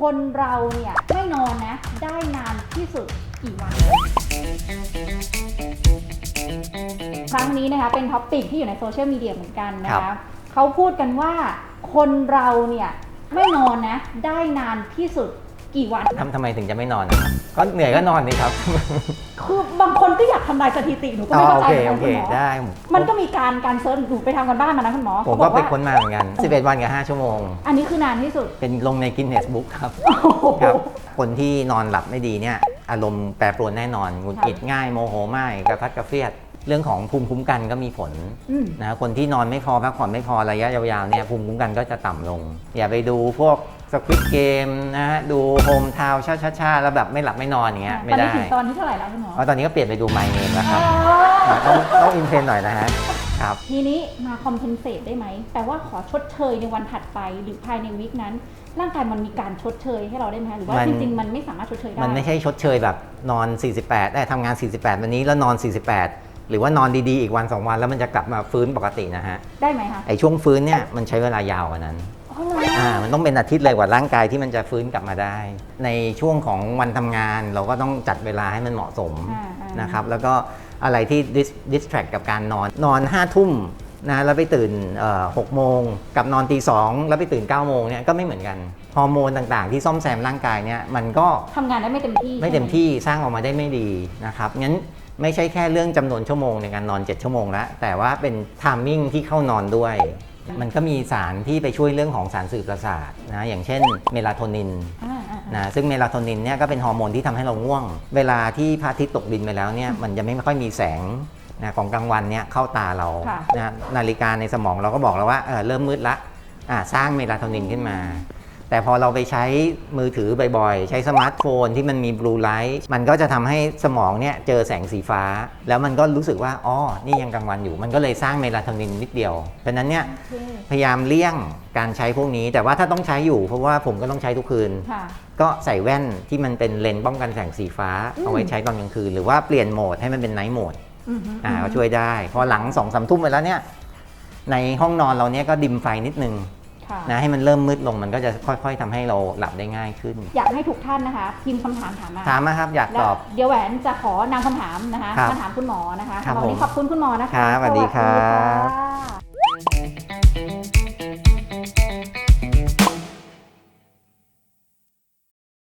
คนเราเนี่ยไม่นอนนะ ได้นานที่สุดกี่วัน ครั้งนี้นะคะเป็นท็อปปิกที่อยู่ในโซเชียลมีเดียเหมือนกันนะครัคะบ เขาพูดกันว่าคนเราเนี่ยไม่นอนนะ ได้นานที่สุด กี่วันทำทำไมถึงจะไม่นอนนะครับก็เหนื่อยก็นอนนี่ครับ คือบางคนก็อยากทำลายสถิติหนูก็อ๋ไม่อเข้าโอใจเคเหมือนโอกันเคคุณหมอได้มันก็มีการการเซิร์ชหนูไปทำกันบ้านมานะคุณหมอผมเขาบก็อกไปว่าค้นมาเหมือนกัน 11 วันกับ 5 ชั่วโมง อันนี้คือนานที่สุดเป็นลงในกินเนสบุ๊กครับโอ้โห ครับ คนที่นอนหลับไม่ดีเนี่ย อารมณ์แปรปรวนแน่นอนหงุดหงิดง่ายโมโหง่ายกระพัดกระเฟียด เรื่องของภูมิคุ้มกันก็มีผลอืม นะคนที่นอนไม่พอพักผ่อนไม่พอระยะยาวๆเนี่ยภูมิคุ้มกันก็จะต่ำลง อย่าไปดูพวก สควิตเกมนะฮะดูโฮมทาวช้าๆแล้วแบบไม่หลับไม่นอนอย่างเงี้ยไม่ตอนนี้ได้ถึงตอนที่เท่าไหร่แล้วคุณหมอเพราะตอนนี้ก็เปลี่ยนไปดูไมเนมแล้วคอ๋รับอต้องต้องอินเทรนหน่อยนะฮะครับ ทีนี้มาคอมเพนเซตได้ไหมแปลว่าขอชดเชยในวันถัดไปหรือภายในวีคนั้น ร่างกายมันมีการชดเชยให้เราได้ไหมหรือว่ามัน จริงๆมันไม่สามารถชดเชยได้ มันไม่ใช่ชดเชยแบบนอน 48ได้ทำงาน 48 วันนี้แล้วนอน 48 หรือว่านอนดีๆ อีกวัน 2 วันแล้วมันจะกลับมาฟื้นปกตินะฮะ ได้ไหมคะ ไอ้ช่วงฟื้นเนี่ยมันใช้เวลายาวกว่านั้น ต้องเป็นอาทิตย์เลยกว่าร่างกายที่มันจะฟื้นกลับมาได้ ในช่วงของวันทำงานเราก็ต้องจัดเวลาให้มันเหมาะสมอ่าอ่านะครับแล้วก็อะไรที่ดิสแทรกกับการนอนนอน5้าทุ่มนะแล้วไปตื่นหกโมงกับนอนตีสองแล้วไปตื่น9ก้าโมงเนี่ยก็ไม่เหมือนกันฮอร์โมนต่างๆ ที่ซ่อมแซมร่างกายเนี่ยมันก็ทำงานได้ไม่เต็มที่ ไม่เต็มใช่หที่สร้างออกมาได้ไม่ดีนะครับงั้นไม่ใช่แค่เรื่องจำนวนชั่วโมงในการนอน 7 ชั่วโมงแล้วแต่ว่าเป็นทามมิ่งที่เข้านอนด้วย มันก็มีสารที่ไปช่วยเรื่องของสารสื่อประสาทนะอย่างเช่นเมลาโทนินอ่าอ่าอ่านะซึ่งเมลาโทนินเนี่ยก็เป็นฮอร์โมนที่ทำให้เราง่วง เวลาที่พระอาทิตย์ตกดินไปแล้วเนี่ยมันจะไม่ค่อยมีแสงนะของกลางวันเนี่ยเข้าตาเราค่ะนะนาฬิกาในสมองเราก็บอกแล้วว่าเออเริ่มมืดละอะสร้างเมลาโทนินขึ้นมา แต่พอเราไปใช้มือถือบ่อยๆ ใช้สมาร์ทโฟนที่มันมีบลูไลท์มันก็จะทำให้สมองเนี่ยเจอแสงสีฟ้า แล้วมันก็รู้สึกว่าอ๋อนี่ยังกลางวันอยู่ มันก็เลยสร้างเมลาโทนินนิดเดียวเพราะฉะนั้นเนี่ยโอเคพยายามเลี่ยงการใช้พวกนี้ แต่ว่าถ้าต้องใช้อยู่เพราะว่าผมก็ต้องใช้ทุกคืนค่ะก็ใส่แว่นที่มันเป็นเลนส์ป้องกันแสงสีฟ้าอืมเอาไว้ใช้ตอนกลางคืนหรือว่าเปลี่ยนโหมดให้มันเป็นไนท์โหมดอือฮึอ่าก็ช่วยได้ พอหลังสองสามทุ่มไปแล้วเนี่ยในห้องนอนเราเนี่ยก็ดิมไฟนิดนึงค่ะ นะให้มันเริ่มมืดลงมันก็จะค่อย ๆทำให้เราหลับได้ง่ายขึ้น อยากให้ทุกท่านนะคะพิมพ์คำถามถามมาถามมาครับอยากแล้ตวอบเดี๋ยวแหวนจะขอนำคำถามนะคะครับมาถามคุณหมอนะคะครับวันนี้ผมขอบคุณคุณหมอนะคะครับสวัสดีครับสวัสดีค่ะ